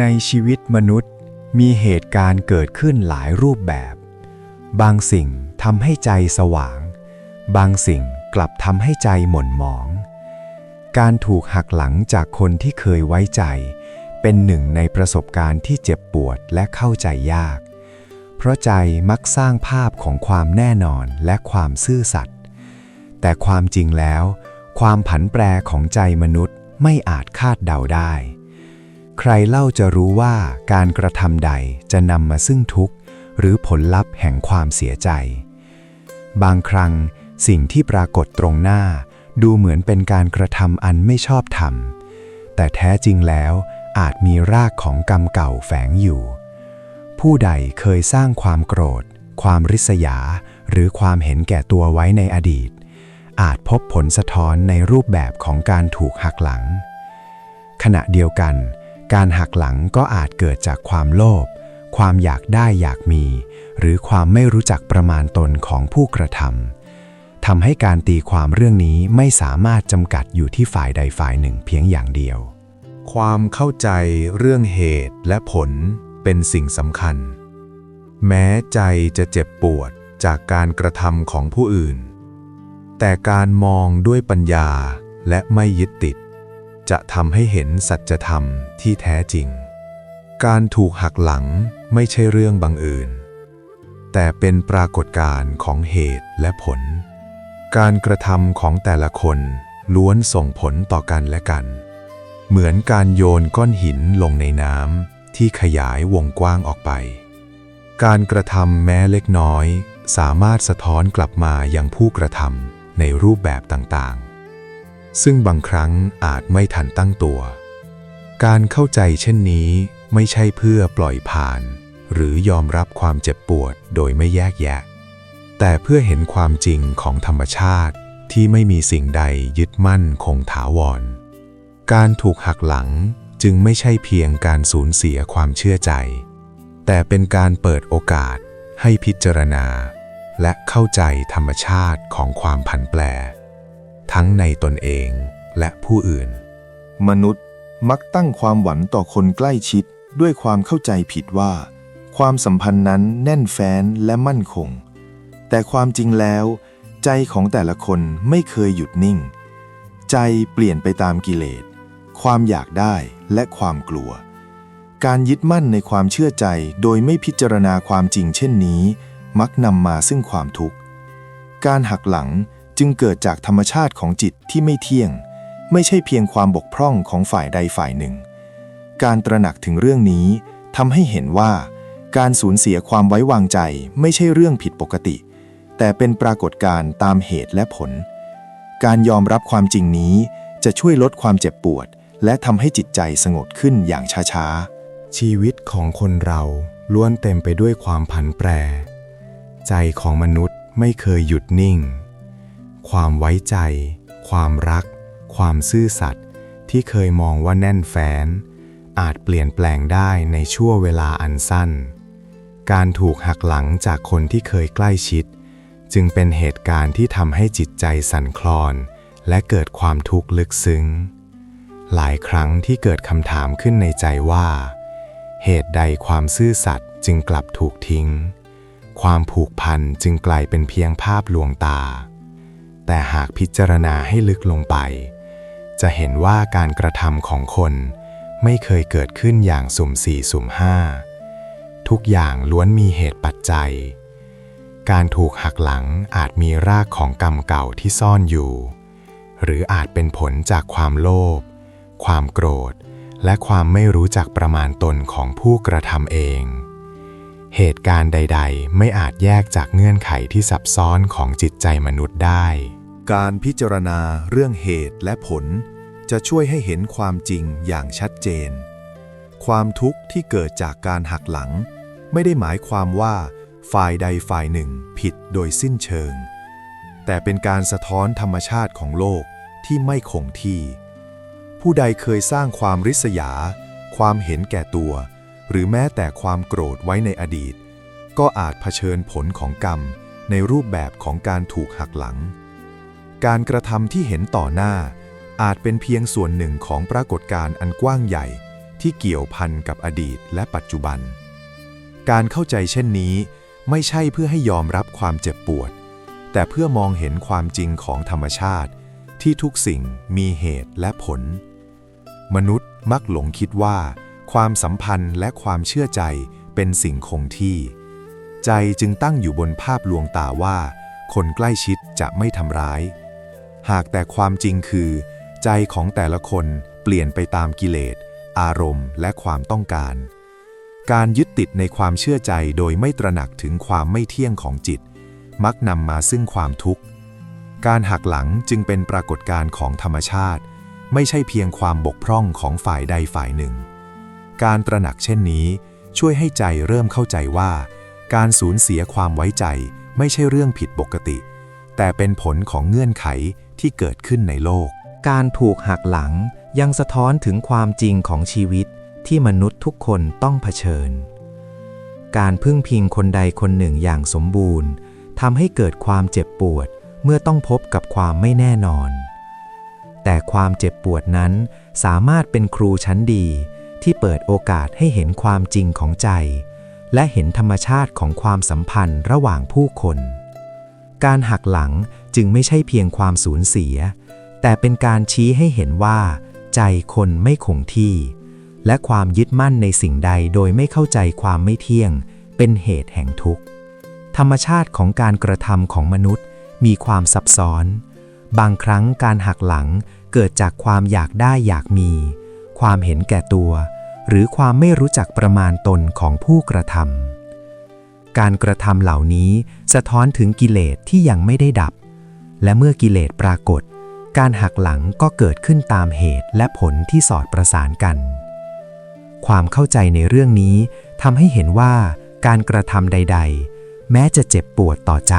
ในชีวิตมนุษย์มีเหตุการณ์เกิดขึ้นหลายรูปแบบ บางสิ่งทำให้ใจสว่าง บางสิ่งกลับทำให้ใจหม่นหมอง การถูกหักหลังจากคนที่เคยไว้ใจ เป็นหนึ่งในประสบการณ์ที่เจ็บปวดและเข้าใจยาก เพราะใจมักสร้างภาพของความแน่นอนและความซื่อสัตย์ แต่ความจริงแล้ว ความผันแปรของใจมนุษย์ไม่อาจคาดเดาได้ ใครเล่าจะรู้ว่าการกระทำใดจะนำมาซึ่งทุกข์ หรือผลลัพธ์แห่งความเสียใจ บางครั้งสิ่งที่ปรากฏตรงหน้า ดูเหมือนเป็นการกระทำอันไม่ชอบธรรม แต่แท้จริงแล้วอาจมีรากของกรรมเก่าแฝงอยู่ ผู้ใดเคยสร้างความโกรธ ความริษยา หรือความเห็นแก่ตัวไว้ในอดีต อาจพบผลสะท้อนในรูปแบบของการถูกหักหลัง ขณะเดียวกัน การหักหลังก็อาจเกิดจากความโลภ ความอยากได้อยากมี หรือความไม่รู้จักประมาณตนของผู้กระทำทำให้การตีความเรื่องนี้ไม่สามารถจำกัดอยู่ที่ฝ่ายใดฝ่ายหนึ่งเพียงอย่างเดียว ความเข้าใจเรื่องเหตุและผลเป็นสิ่งสำคัญ แม้ใจจะเจ็บปวดจากการกระทำของผู้อื่น แต่การมองด้วยปัญญาและไม่ยึดติด จะทำให้เห็นสัจธรรมที่แท้จริง การถูกหักหลังไม่ใช่เรื่องบังเอิญ แต่เป็นปรากฏการณ์ของเหตุและผล การกระทำของแต่ละคนล้วนส่งผลต่อกันและกัน เหมือนการโยนก้อนหินลงในน้ำที่ขยายวงกว้างออกไป การกระทำแม้เล็กน้อย สามารถสะท้อนกลับมายังผู้กระทำในรูปแบบต่าง ซึ่งบางครั้งอาจไม่ทันตั้งตัว การเข้าใจเช่นนี้ไม่ใช่เพื่อปล่อยผ่าน หรือยอมรับความเจ็บปวดโดยไม่แยกแยะ แต่เพื่อเห็นความจริงของธรรมชาติที่ไม่มีสิ่งใดยึดมั่นคงถาวร การถูกหักหลังจึงไม่ใช่เพียงการสูญเสียความเชื่อใจ แต่เป็นการเปิดโอกาสให้พิจารณา และเข้าใจธรรมชาติของความผันแปร ทั้งในตนเองและผู้อื่น มนุษย์มักตั้งความหวังต่อคนใกล้ชิดด้วยความเข้าใจผิดว่า ความสัมพันธ์นั้นแน่นแฟ้นและมั่นคง แต่ความจริงแล้ว ใจของแต่ละคนไม่เคยหยุดนิ่ง ใจเปลี่ยนไปตามกิเลส ความอยากได้และความกลัว การยึดมั่นในความเชื่อใจโดยไม่พิจารณาความจริงเช่นนี้ มักนำมาซึ่งความทุกข์ การหักหลัง จึงเกิดจากธรรมชาติของจิตที่ไม่เที่ยง ไม่ใช่เพียงความบกพร่องของฝ่ายใดฝ่ายหนึ่ง การตระหนักถึงเรื่องนี้ทำให้เห็นว่า การสูญเสียความไว้วางใจไม่ใช่เรื่องผิดปกติ แต่เป็นปรากฏการณ์ตามเหตุและผล การยอมรับความจริงนี้จะช่วยลดความเจ็บปวด และทำให้จิตใจสงบขึ้นอย่างช้าๆ ชีวิตของคนเราล้วนเต็มไปด้วยความผันแปร ใจของมนุษย์ไม่เคยหยุดนิ่ง ความไว้ใจ ความรัก ความซื่อสัตย์ที่เคยมองว่าแน่นแฟ้น อาจเปลี่ยนแปลงได้ในช่วงเวลาอันสั้น การถูกหักหลังจากคนที่เคยใกล้ชิด จึงเป็นเหตุการณ์ที่ทำให้จิตใจสั่นคลอน และเกิดความทุกข์ลึกซึ้ง หลายครั้งที่เกิดคำถามขึ้นในใจว่า เหตุใดความซื่อสัตย์จึงกลับถูกทิ้ง ความผูกพันจึงกลายเป็นเพียงภาพลวงตา แต่หากพิจารณาให้ลึกลงไป จะเห็นว่าการกระทำของคนไม่เคยเกิดขึ้นอย่างสุ่มสี่สุ่มห้าทุกอย่างล้วนมีเหตุปัจจัย การถูกหักหลังอาจมีรากของกรรมเก่าที่ซ่อนอยู่ หรืออาจเป็นผลจากความโลภความโกรธ และความไม่รู้จักประมาณตนของผู้กระทำเอง เหตุการณ์ใด ๆ ไม่อาจแยกจากเงื่อนไขที่ซับซ้อนของจิตใจมนุษย์ได้ การพิจารณาเรื่องเหตุและผล จะช่วยให้เห็นความจริงอย่างชัดเจน ความทุกข์ที่เกิดจากการหักหลัง ไม่ได้หมายความว่าฝ่ายใดฝ่ายหนึ่งผิดโดยสิ้นเชิง แต่เป็นการสะท้อนธรรมชาติของโลกที่ไม่คงที่ ผู้ใดเคยสร้างความริษยา ความเห็นแก่ตัว หรือแม้แต่ความโกรธไว้ในอดีต ก็อาจเผชิญผลของกรรมในรูปแบบของการถูกหักหลัง การกระทำที่เห็นต่อหน้า อาจเป็นเพียงส่วนหนึ่งของปรากฏการณ์อันกว้างใหญ่ ที่เกี่ยวพันกับอดีตและปัจจุบัน การเข้าใจเช่นนี้ไม่ใช่เพื่อให้ยอมรับความเจ็บปวด แต่เพื่อมองเห็นความจริงของธรรมชาติ ที่ทุกสิ่งมีเหตุและผล มนุษย์มักหลงคิดว่า ความสัมพันธ์และความเชื่อใจเป็นสิ่งคงที่ ใจจึงตั้งอยู่บนภาพลวงตาว่า คนใกล้ชิดจะไม่ทำร้าย หากแต่ความจริงคือ ใจของแต่ละคนเปลี่ยนไปตามกิเลส อารมณ์ และความต้องการ การยึดติดในความเชื่อใจโดยไม่ตระหนักถึงความไม่เที่ยงของจิต มักนำมาซึ่งความทุกข์ การหักหลังจึงเป็นปรากฏการณ์ของธรรมชาติ ไม่ใช่เพียงความบกพร่องของฝ่ายใดฝ่ายหนึ่ง การตระหนักเช่นนี้ ช่วยให้ใจเริ่มเข้าใจว่า การสูญเสียความไว้ใจไม่ใช่เรื่องผิดปกติ แต่เป็นผลของเงื่อนไข ที่เกิดขึ้นในโลก การถูกหักหลังยังสะท้อนถึงความจริงของชีวิตที่มนุษย์ทุกคนต้องเผชิญ การพึ่งพิงคนใดคนหนึ่งอย่างสมบูรณ์ทำให้เกิดความเจ็บปวดเมื่อต้องพบกับความไม่แน่นอน แต่ความเจ็บปวดนั้นสามารถเป็นครูชั้นดี ที่เปิดโอกาสให้เห็นความจริงของใจ และเห็นธรรมชาติของความสัมพันธ์ระหว่างผู้คน การหักหลัง จึงไม่ใช่เพียงความสูญเสีย แต่เป็นการชี้ให้เห็นว่า ใจคนไม่คงที่ และความยึดมั่นในสิ่งใดโดยไม่เข้าใจความไม่เที่ยง เป็นเหตุแห่งทุกข์ ธรรมชาติของการกระทำของมนุษย์มีความซับซ้อน บางครั้งการหักหลังเกิดจากความอยากได้อยากมี ความเห็นแก่ตัว หรือความไม่รู้จักประมาณตนของผู้กระทำการกระทำเหล่านี้สะท้อนถึงกิเลสที่ยังไม่ได้ดับ และเมื่อกิเลสปรากฏ การหักหลังก็เกิดขึ้นตามเหตุและผลที่สอดประสานกัน ความเข้าใจในเรื่องนี้ทำให้เห็นว่าการกระทำใด ๆ แม้จะเจ็บปวดต่อใจ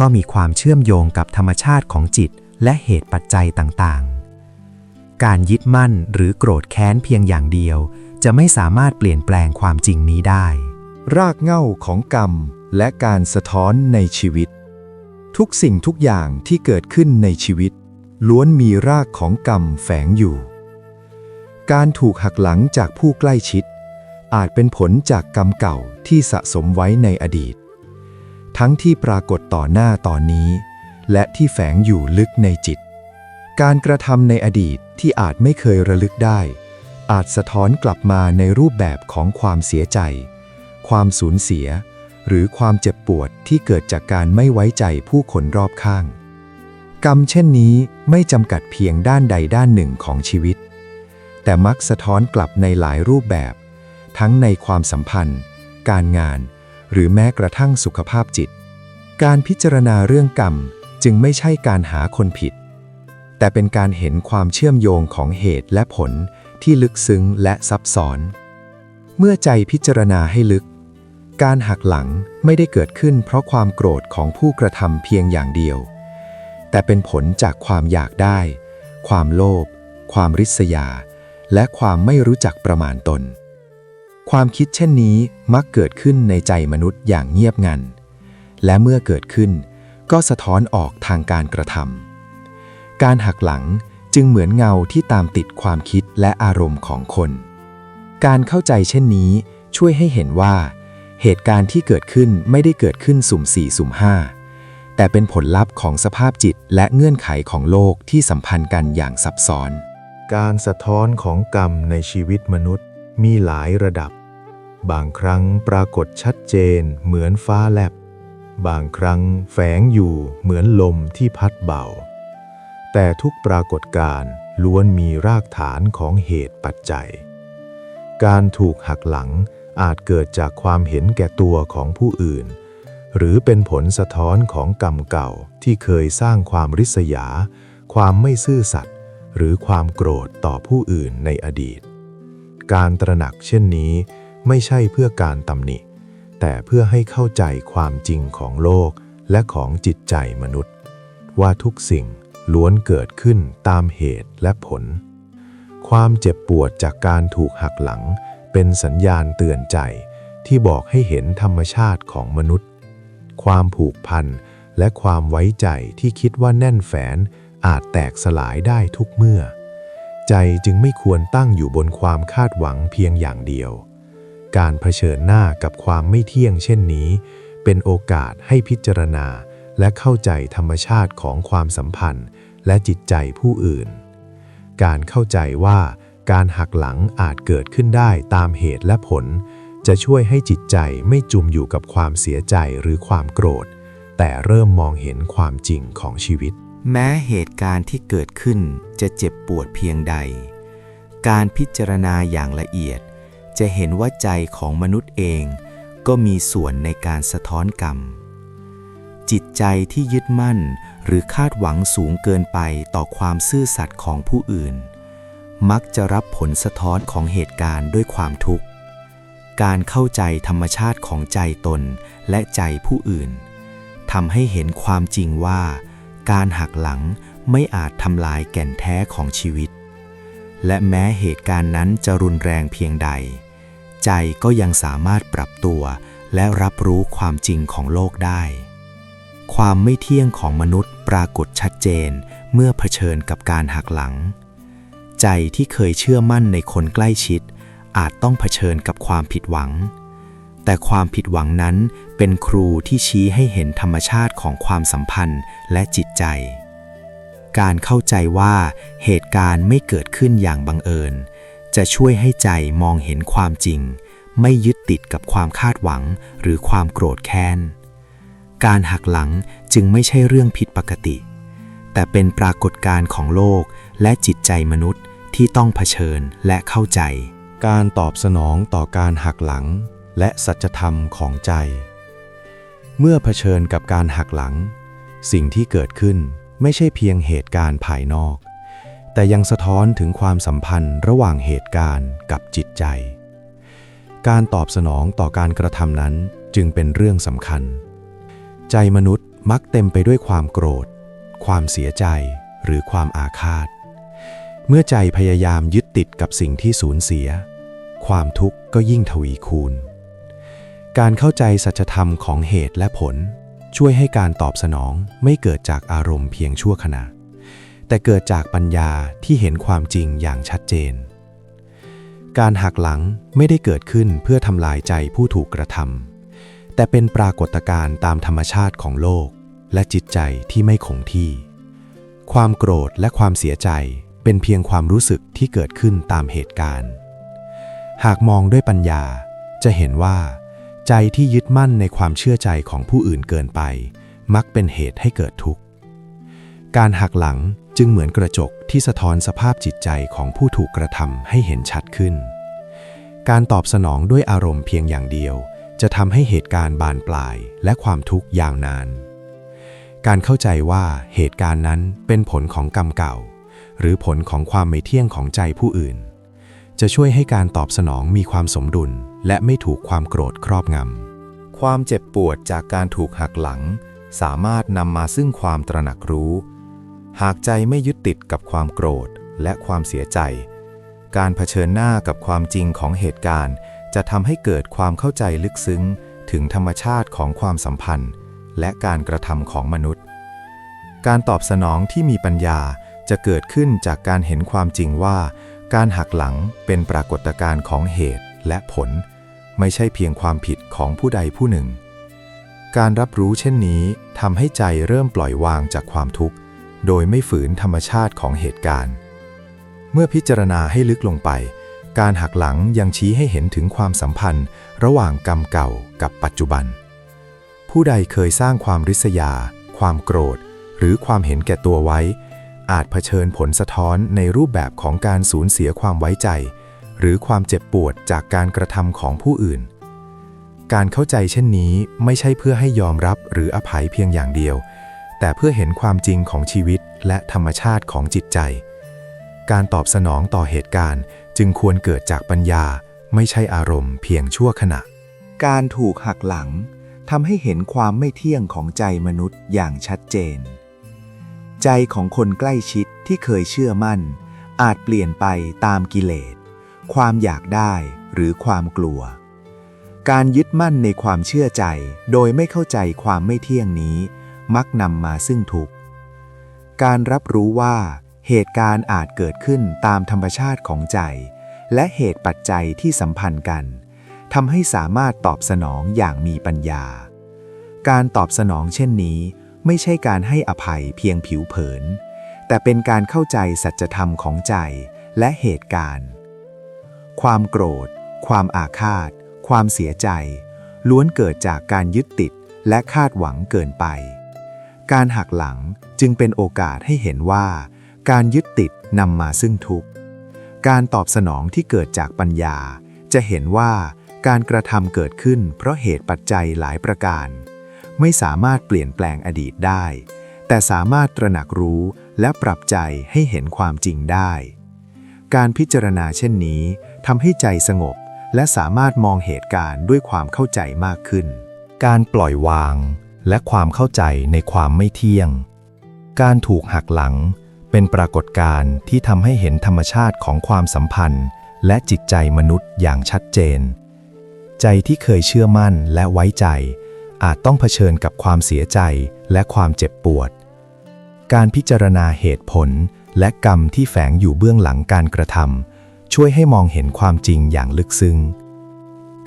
ก็มีความเชื่อมโยงกับธรรมชาติของจิตและเหตุปัจจัยต่างๆ การยึดมั่นหรือโกรธแค้นเพียงอย่างเดียว จะไม่สามารถเปลี่ยนแปลงความจริงนี้ได้ รากเหง้าของกรรมและการสะท้อนในชีวิต ทุกสิ่งทุกอย่างที่เกิดขึ้นในชีวิต ล้วนมีรากของกรรมแฝงอยู่ การถูกหักหลังจากผู้ใกล้ชิด อาจเป็นผลจากกรรมเก่าที่สะสมไว้ในอดีต ทั้งที่ปรากฏต่อหน้าตอนนี้ และที่แฝงอยู่ลึกในจิต การกระทำในอดีตที่อาจไม่เคยระลึกได้ อาจสะท้อนกลับมาในรูปแบบของความเสียใจ ความสูญเสีย หรือความเจ็บปวดที่เกิดจากการไม่ไว้ใจผู้คนรอบข้าง กรรมเช่นนี้ไม่จำกัดเพียงด้านใดด้านหนึ่งของชีวิต แต่มักสะท้อนกลับในหลายรูปแบบ ทั้งในความสัมพันธ์ การงาน หรือแม้กระทั่งสุขภาพจิต การพิจารณาเรื่องกรรมจึงไม่ใช่การหาคนผิด แต่เป็นการเห็นความเชื่อมโยงของเหตุและผลที่ลึกซึ้งและซับซ้อน เมื่อใจพิจารณาให้ลึก การหักหลังไม่ได้เกิดขึ้นเพราะความโกรธของผู้กระทำเพียงอย่างเดียว แต่เป็นผลจากความอยากได้ ความโลภ ความริษยา และความไม่รู้จักประมาณตน ความคิดเช่นนี้มักเกิดขึ้นในใจมนุษย์อย่างเงียบงัน และเมื่อเกิดขึ้น ก็สะท้อนออกทางการกระทำ การหักหลังจึงเหมือนเงาที่ตามติดความคิดและอารมณ์ของคน การเข้าใจเช่นนี้ช่วยให้เห็นว่า เหตุการณ์ที่เกิดขึ้นไม่ได้เกิดขึ้นสุ่มสี่สุ่มห้าแต่เป็นผลลัพธ์ของสภาพจิตและเงื่อนไขของโลกที่สัมพันธ์กันอย่างซับซ้อน การสะท้อนของกรรมในชีวิตมนุษย์มีหลายระดับ บางครั้งปรากฏชัดเจนเหมือนฟ้าแลบบางครั้งแฝงอยู่เหมือนลมที่พัดเบา แต่ทุกปรากฏการณ์ล้วนมีรากฐานของเหตุปัจจัย การถูกหักหลัง อาจเกิดจากความเห็นแก่ตัวของผู้อื่น หรือเป็นผลสะท้อนของกรรมเก่าที่เคยสร้างความริษยา ความไม่ซื่อสัตย์หรือความโกรธต่อผู้อื่นในอดีต การตระหนักเช่นนี้ไม่ใช่เพื่อการตำหนิ แต่เพื่อให้เข้าใจความจริงของโลกและของจิตใจมนุษย์ ว่าทุกสิ่งล้วนเกิดขึ้นตามเหตุและผล ความเจ็บปวดจากการถูกหักหลัง เป็นสัญญาณเตือนใจที่บอกให้เห็นธรรมชาติของมนุษย์ ความผูกพันและความไว้ใจที่คิดว่าแน่นแฟนอาจแตกสลายได้ทุกเมื่อใจใจจึงไม่ควรตั้งอยู่บนความคาดหวังเพียงอย่างเดียว การเผชิญหน้ากับความไม่เที่ยงเช่นนี้ เป็นโอกาสให้พิจารณาและเข้าใจธรรมชาติของความสัมพันธ์ และจิตใจผู้อื่น การเข้าใจว่า การหักหลังอาจเกิดขึ้นได้ตามเหตุและผล จะช่วยให้จิตใจไม่จุมอยู่กับความเสียใจหรือความโกรธ แต่เริ่มมองเห็นความจริงของชีวิต แม้เหตุการณ์ที่เกิดขึ้นจะเจ็บปวดเพียงใด การพิจารณาอย่างละเอียด จะเห็นว่าใจของมนุษย์เองก็มีส่วนในการสะท้อนกรรม จิตใจที่ยึดมั่นหรือคาดหวังสูงเกินไปต่อความซื่อสัตย์ของผู้อื่น มักจะรับผลสะท้อนของเหตุการณ์ด้วยความทุกข์ การเข้าใจธรรมชาติของใจตนและใจผู้อื่นทำให้เห็นความจริงว่า การหักหลังไม่อาจทำลายแก่นแท้ของชีวิต และแม้เหตุการณ์นั้นจะรุนแรงเพียงใด ใจก็ยังสามารถปรับตัวและรับรู้ความจริงของโลกได้ ความไม่เที่ยงของมนุษย์ปรากฏชัดเจนเมื่อเผชิญกับการหักหลัง ใจที่เคยเชื่อมั่นในคนใกล้ชิด อาจต้องเผชิญกับความผิดหวัง แต่ความผิดหวังนั้นเป็นครูที่ชี้ให้เห็นธรรมชาติของความสัมพันธ์และจิตใจ การเข้าใจว่าเหตุการณ์ไม่เกิดขึ้นอย่างบังเอิญ จะช่วยให้ใจมองเห็นความจริง ไม่ยึดติดกับความคาดหวังหรือความโกรธแค้น การหักหลังจึงไม่ใช่เรื่องผิดปกติแต่เป็นปรากฏการณ์ของโลกและจิตใจมนุษย์ ที่ต้องเผชิญและเข้าใจ การตอบสนองต่อการหักหลัง และสัจธรรมของใจ เมื่อเผชิญกับการหักหลัง สิ่งที่เกิดขึ้นไม่ใช่เพียงเหตุการณ์ภายนอก แต่ยังสะท้อนถึงความสัมพันธ์ระหว่างเหตุการณ์กับจิตใจ การตอบสนองต่อการกระทำนั้นจึงเป็นเรื่องสำคัญ ใจมนุษย์มักเต็มไปด้วยความโกรธ ความเสียใจ หรือความอาฆาต มื่อใจพยายามยึดติดกับสิ่งที่สูญเสีย ความทุกข์ก็ยิ่งทวีคูณ การเข้าใจสัจธรรมของเหตุและผล ช่วยให้การตอบสนองไม่เกิดจากอารมณ์เพียงชั่วขณะ แต่เกิดจากปัญญาที่เห็นความจริงอย่างชัดเจน การหักหลังไม่ได้เกิดขึ้นเพื่อทำลายใจผู้ถูกกระทำแต่เป็นปรากฏการณ์ตามธรรมชาติของโลก และจิตใจที่ไม่คงที่ ความโกรธและความเสียใจ เป็นเพียงความรู้สึกที่เกิดขึ้นตามเหตุการณ์ หากมองด้วยปัญญาจะเห็นว่า ใจที่ยึดมั่นในความเชื่อใจของผู้อื่นเกินไป มักเป็นเหตุให้เกิดทุกข์ การหักหลังจึงเหมือนกระจกที่สะท้อนสภาพจิตใจของผู้ถูกกระทำให้เห็นชัดขึ้น การตอบสนองด้วยอารมณ์เพียงอย่างเดียว จะทำให้เหตุการณ์บานปลายและความทุกข์ยาวนาน การเข้าใจว่าเหตุการณ์นั้นเป็นผลของกรรมเก่า หรือผลของความไม่เที่ยงของใจผู้อื่น จะช่วยให้การตอบสนองมีความสมดุล และไม่ถูกความโกรธครอบงำ ความเจ็บปวดจากการถูกหักหลัง สามารถนำมาซึ่งความตระหนักรู้ หากใจไม่ยึดติดกับความโกรธและความเสียใจ การเผชิญหน้ากับความจริงของเหตุการณ์ จะทำให้เกิดความเข้าใจลึกซึ้ง ถึงธรรมชาติของความสัมพันธ์ และการกระทำของมนุษย์ การตอบสนองที่มีปัญญา จะเกิดขึ้นจากการเห็นความจริงว่า การหักหลังเป็นปรากฏการณ์ของเหตุและผล ไม่ใช่เพียงความผิดของผู้ใดผู้หนึ่ง การรับรู้เช่นนี้ทำให้ใจเริ่มปล่อยวางจากความทุกข์ โดยไม่ฝืนธรรมชาติของเหตุการณ์ เมื่อพิจารณาให้ลึกลงไป การหักหลังยังชี้ให้เห็นถึงความสัมพันธ์ ระหว่างกรรมเก่ากับปัจจุบัน ผู้ใดเคยสร้างความริษยา ความโกรธ หรือความเห็นแก่ตัวไว้ อาจเผชิญผลสะท้อนในรูปแบบของการสูญเสียความไว้ใจ หรือความเจ็บปวดจากการกระทำของผู้อื่น การเข้าใจเช่นนี้ไม่ใช่เพื่อให้ยอมรับหรืออภัยเพียงอย่างเดียว แต่เพื่อเห็นความจริงของชีวิตและธรรมชาติของจิตใจ การตอบสนองต่อเหตุการณ์จึงควรเกิดจากปัญญา ไม่ใช่อารมณ์เพียงชั่วขณะ การถูกหักหลังทำให้เห็นความไม่เที่ยงของใจมนุษย์อย่างชัดเจน ใจของคนใกล้ชิดที่เคยเชื่อมั่น อาจเปลี่ยนไปตามกิเลส ความอยากได้หรือความกลัว การยึดมั่นในความเชื่อใจโดยไม่เข้าใจความไม่เที่ยงนี้ มักนำมาซึ่งทุกข์การรับรู้ว่า เหตุการณ์อาจเกิดขึ้นตามธรรมชาติของใจ และเหตุปัจจัยที่สัมพันธ์กันทำให้สามารถตอบสนองอย่างมีปัญญา การตอบสนองเช่นนี้ ไม่ใช่การให้อภัยเพียงผิวเผิน แต่เป็นการเข้าใจสัจธรรมของใจและเหตุการณ์ ความโกรธ ความอาฆาต ความเสียใจ ล้วนเกิดจากการยึดติดและคาดหวังเกินไป การหักหลังจึงเป็นโอกาสให้เห็นว่า การยึดติดนำมาซึ่งทุกข์ การตอบสนองที่เกิดจากปัญญา จะเห็นว่าการกระทำเกิดขึ้นเพราะเหตุปัจจัยหลายประการ ไม่สามารถเปลี่ยนแปลงอดีตได้ แต่สามารถตระหนักรู้และปรับใจให้เห็นความจริงได้ การพิจารณาเช่นนี้ทำให้ใจสงบ และสามารถมองเหตุการณ์ด้วยความเข้าใจมากขึ้น การปล่อยวาง และความเข้าใจในความไม่เที่ยง การถูกหักหลังเป็นปรากฏการณ์ที่ทำให้เห็นธรรมชาติของความสัมพันธ์ และจิตใจมนุษย์อย่างชัดเจน ใจที่เคยเชื่อมั่นและไว้ใจ อาจต้องเผชิญกับความเสียใจและความเจ็บปวด การพิจารณาเหตุผลและกรรมที่แฝงอยู่เบื้องหลังการกระทำช่วยให้มองเห็นความจริงอย่างลึกซึ้ง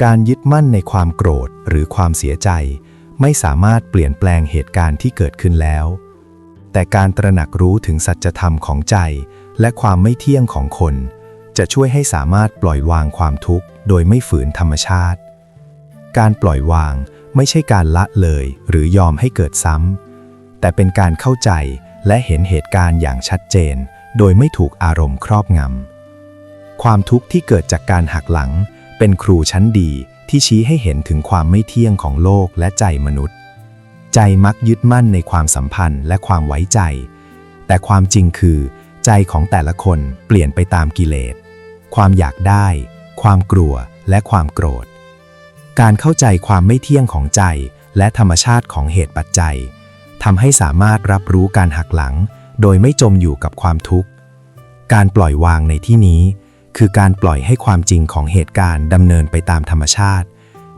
การยึดมั่นในความโกรธหรือความเสียใจ ไม่สามารถเปลี่ยนแปลงเหตุการณ์ที่เกิดขึ้นแล้ว แต่การตระหนักรู้ถึงสัจธรรมของใจ และความไม่เที่ยงของคน จะช่วยให้สามารถปล่อยวางความทุกข์ โดยไม่ฝืนธรรมชาติ การปล่อยวาง ไม่ใช่การละเลยหรือยอมให้เกิดซ้ำ แต่เป็นการเข้าใจและเห็นเหตุการณ์อย่างชัดเจน โดยไม่ถูกอารมณ์ครอบงำ ความทุกข์ที่เกิดจากการหักหลัง เป็นครูชั้นดีที่ชี้ให้เห็นถึงความไม่เที่ยงของโลกและใจมนุษย์ ใจมักยึดมั่นในความสัมพันธ์และความไว้ใจ แต่ความจริงคือ ใจของแต่ละคนเปลี่ยนไปตามกิเลส ความอยากได้ ความกลัวและความโกรธ การเข้าใจความไม่เที่ยงของใจ และธรรมชาติของเหตุปัจจัยทำให้สามารถรับรู้การหักหลัง โดยไม่จมอยู่กับความทุกข์ การปล่อยวางในที่นี้ คือการปล่อยให้ความจริงของเหตุการณ์ดำเนินไปตามธรรมชาติ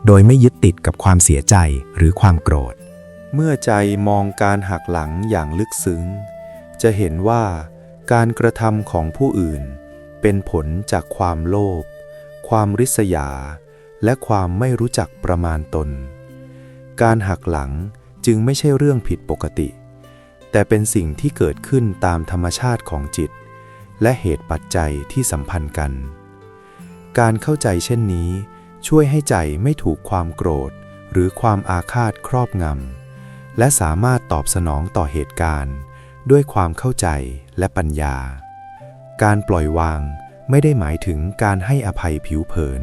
โดยไม่ยึดติดกับความเสียใจหรือความโกรธ เมื่อใจมองการหักหลังอย่างลึกซึ้ง จะเห็นว่าการกระทำของผู้อื่น เป็นผลจากความโลภความริษยา และความไม่รู้จักประมาณตน การหักหลังจึงไม่ใช่เรื่องผิดปกติ แต่เป็นสิ่งที่เกิดขึ้นตามธรรมชาติของจิต และเหตุปัจจัยที่สัมพันธ์กัน การเข้าใจเช่นนี้ ช่วยให้ใจไม่ถูกความโกรธ หรือความอาฆาตครอบงำ และสามารถตอบสนองต่อเหตุการณ์ ด้วยความเข้าใจและปัญญา การปล่อยวางไม่ได้หมายถึงการให้อภัยผิวเผิน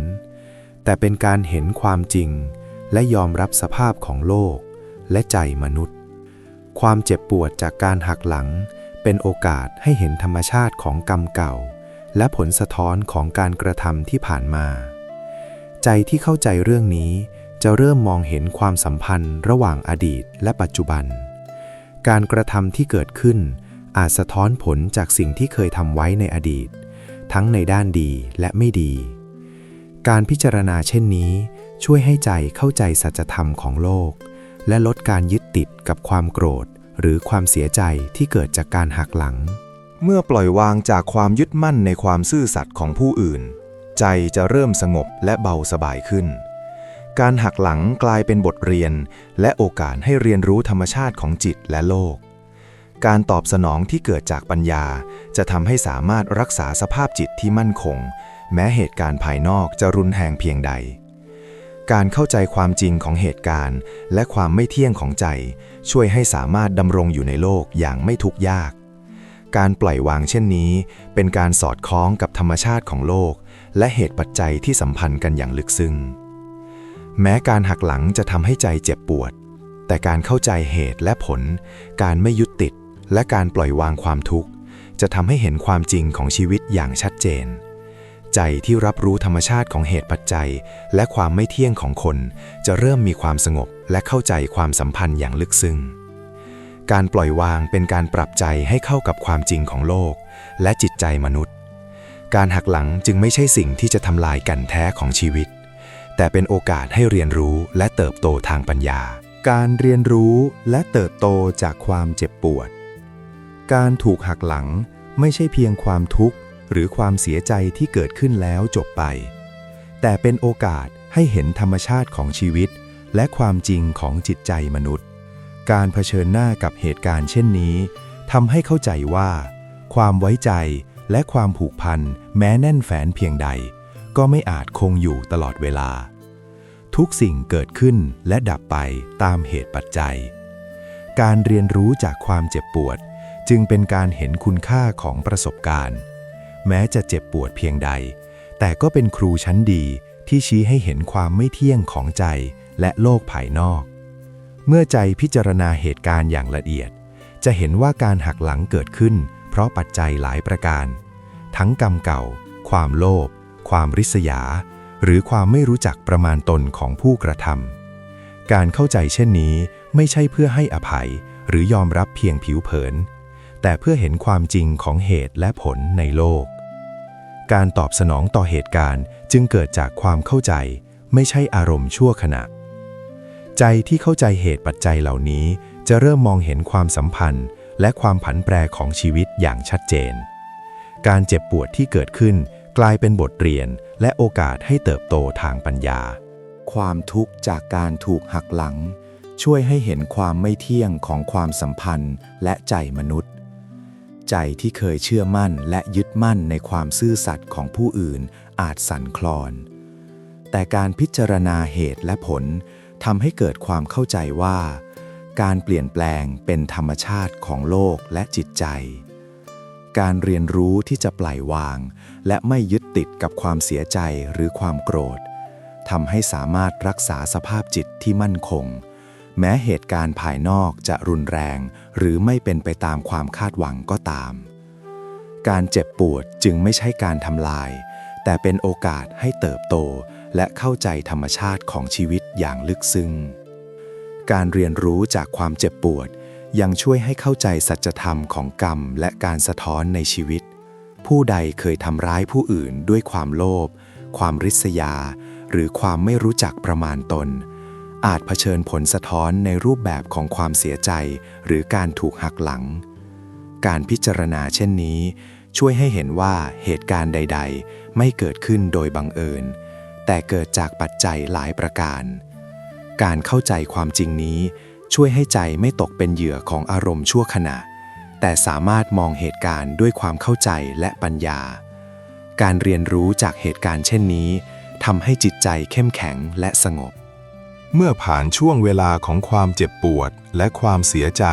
แต่เป็นการเห็นความจริง และยอมรับสภาพของโลก และใจมนุษย์ ความเจ็บปวดจากการหักหลัง เป็นโอกาสให้เห็นธรรมชาติของกรรมเก่า และผลสะท้อนของการกระทำที่ผ่านมา ใจที่เข้าใจเรื่องนี้จะเริ่มมองเห็นความสัมพันธ์ระหว่างอดีตและปัจจุบัน การกระทำที่เกิดขึ้น อาจสะท้อนผลจากสิ่งที่เคยทำไว้ในอดีต ทั้งในด้านดีและไม่ดี การพิจารณาเช่นนี้ ช่วยให้ใจเข้าใจสัจธรรมของโลก และลดการยึดติดกับความโกรธ หรือความเสียใจที่เกิดจากการหักหลัง เมื่อปล่อยวางจากความยึดมั่นในความซื่อสัตย์ของผู้อื่น ใจจะเริ่มสงบและเบาสบายขึ้น การหักหลังกลายเป็นบทเรียน และโอกาสให้เรียนรู้ธรรมชาติของจิตและโลกการตอบสนองที่เกิดจากปัญญา จะทำให้สามารถรักษาสภาพจิตที่มั่นคง แม้เหตุการณ์ภายนอกจะรุนแรงเพียงใด การเข้าใจความจริงของเหตุการณ์ และความไม่เที่ยงของใจ ช่วยให้สามารถดำรงอยู่ในโลกอย่างไม่ทุกข์ยาก การปล่อยวางเช่นนี้ เป็นการสอดคล้องกับธรรมชาติของโลก และเหตุปัจจัยที่สัมพันธ์กันอย่างลึกซึ้งแม้การหักหลังจะทำให้ใจเจ็บปวด แต่การเข้าใจเหตุและผล การไม่ยึดติด และการปล่อยวางความทุกข์ จะทำให้เห็นความจริงของชีวิตอย่างชัดเจน ใจที่รับรู้ธรรมชาติของเหตุปัจจัย และความไม่เที่ยงของคน จะเริ่มมีความสงบและเข้าใจความสัมพันธ์อย่างลึกซึ้งการปล่อยวางเป็นการปรับใจให้เข้ากับความจริงของโลก และจิตใจมนุษย์ การหักหลังจึงไม่ใช่สิ่งที่จะทำลายกันแท้ของชีวิต แต่เป็นโอกาสให้เรียนรู้และเติบโตทางปัญญา การเรียนรู้และเติบโตจากความเจ็บปวด การถูกหักหลังไม่ใช่เพียงความทุกข์ หรือความเสียใจที่เกิดขึ้นแล้วจบไป แต่เป็นโอกาสให้เห็นธรรมชาติของชีวิต และความจริงของจิตใจมนุษย์ การเผชิญหน้ากับเหตุการณ์เช่นนี้ทำให้เข้าใจว่า ความไว้ใจและความผูกพันแม้แน่นแฟนเพียงใด ก็ไม่อาจคงอยู่ตลอดเวลา ทุกสิ่งเกิดขึ้นและดับไปตามเหตุปัจจัย การเรียนรู้จากความเจ็บปวด จึงเป็นการเห็นคุณค่าของประสบการณ์ แม้จะเจ็บปวดเพียงใด แต่ก็เป็นครูชั้นดีที่ชี้ให้เห็นความไม่เที่ยงของใจและโลกภายนอก เมื่อใจพิจารณาเหตุการณ์อย่างละเอียด จะเห็นว่าการหักหลังเกิดขึ้น เพราะปัจจัยหลายประการ ทั้งกรรมเก่า ความโลภ ความริษยา หรือความไม่รู้จักประมาณตนของผู้กระทำการเข้าใจเช่นนี้ไม่ใช่เพื่อให้อภัย หรือยอมรับเพียงผิวเผิน แต่เพื่อเห็นความจริงของเหตุและผลในโลก การตอบสนองต่อเหตุการณ์จึงเกิดจากความเข้าใจ ไม่ใช่อารมณ์ชั่วขณะ ใจที่เข้าใจเหตุปัจจัยเหล่านี้ จะเริ่มมองเห็นความสัมพันธ์ และความผันแปรของชีวิตอย่างชัดเจน การเจ็บปวดที่เกิดขึ้นกลายเป็นบทเรียนและโอกาสให้เติบโตทางปัญญา ความทุกข์จากการถูกหักหลัง ช่วยให้เห็นความไม่เที่ยงของความสัมพันธ์และใจมนุษย์ ใจที่เคยเชื่อมั่นและยึดมั่นในความซื่อสัตย์ของผู้อื่นอาจสั่นคลอน แต่การพิจารณาเหตุและผลทำให้เกิดความเข้าใจว่า การเปลี่ยนแปลงเป็นธรรมชาติของโลกและจิตใจ การเรียนรู้ที่จะปล่อยวาง และไม่ยึดติดกับความเสียใจหรือความโกรธทำให้สามารถรักษาสภาพจิตที่มั่นคง แม้เหตุการณ์ภายนอกจะรุนแรง หรือไม่เป็นไปตามความคาดหวังก็ตาม การเจ็บปวดจึงไม่ใช่การทำลาย แต่เป็นโอกาสให้เติบโตและเข้าใจธรรมชาติของชีวิตอย่างลึกซึ้ง การเรียนรู้จากความเจ็บปวด ยังช่วยให้เข้าใจสัจธรรมของกรรมและการสะท้อนในชีวิต ผู้ใดเคยทำร้ายผู้อื่นด้วยความโลภ ความริษยา หรือความไม่รู้จักประมาณตน อาจเผชิญผลสะท้อนในรูปแบบของความเสียใจ หรือการถูกหักหลัง การพิจารณาเช่นนี้ ช่วยให้เห็นว่าเหตุการณ์ใด ๆ ไม่เกิดขึ้นโดยบังเอิญ แต่เกิดจากปัจจัยหลายประการ การเข้าใจความจริงนี้ ช่วยให้ใจไม่ตกเป็นเหยื่อของอารมณ์ชั่วขณะ แต่สามารถมองเหตุการณ์ด้วยความเข้าใจและปัญญา การเรียนรู้จากเหตุการณ์เช่นนี้ทำให้จิตใจเข้มแข็งและสงบ เมื่อผ่านช่วงเวลาของความเจ็บปวดและความเสียใจ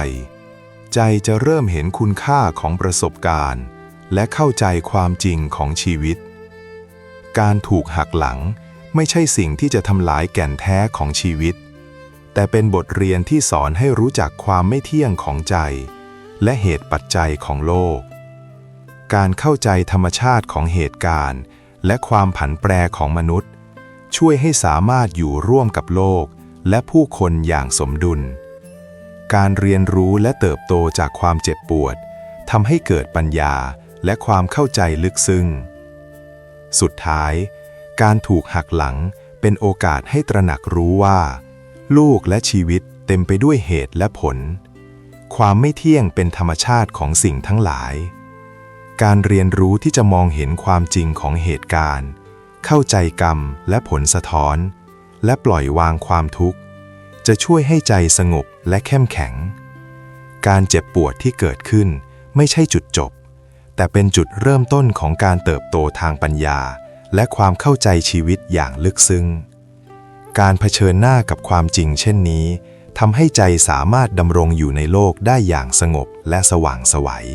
ใจจะเริ่มเห็นคุณค่าของประสบการณ์ และเข้าใจความจริงของชีวิต การถูกหักหลังไม่ใช่สิ่งที่จะทำลายแก่นแท้ของชีวิต แต่เป็นบทเรียนที่สอนให้รู้จักความไม่เที่ยงของใจ และเหตุปัจจัยของโลก การเข้าใจธรรมชาติของเหตุการณ์ และความผันแปรของมนุษย์ ช่วยให้สามารถอยู่ร่วมกับโลก และผู้คนอย่างสมดุล การเรียนรู้และเติบโตจากความเจ็บปวดทำให้เกิดปัญญาและความเข้าใจลึกซึ้ง สุดท้าย การถูกหักหลังเป็นโอกาสให้ตระหนักรู้ว่า ลูกและชีวิตเต็มไปด้วยเหตุและผล ความไม่เที่ยงเป็นธรรมชาติของสิ่งทั้งหลาย การเรียนรู้ที่จะมองเห็นความจริงของเหตุการณ์ เข้าใจกรรมและผลสะท้อน และปล่อยวางความทุกข์ จะช่วยให้ใจสงบและเข้มแข็ง การเจ็บปวดที่เกิดขึ้นไม่ใช่จุดจบ แต่เป็นจุดเริ่มต้นของการเติบโตทางปัญญา และความเข้าใจชีวิตอย่างลึกซึ้ง การเผชิญหน้ากับความจริงเช่นนี้ทำให้ใจสามารถดำรงอยู่ในโลกได้อย่างสงบและสว่างไสวัย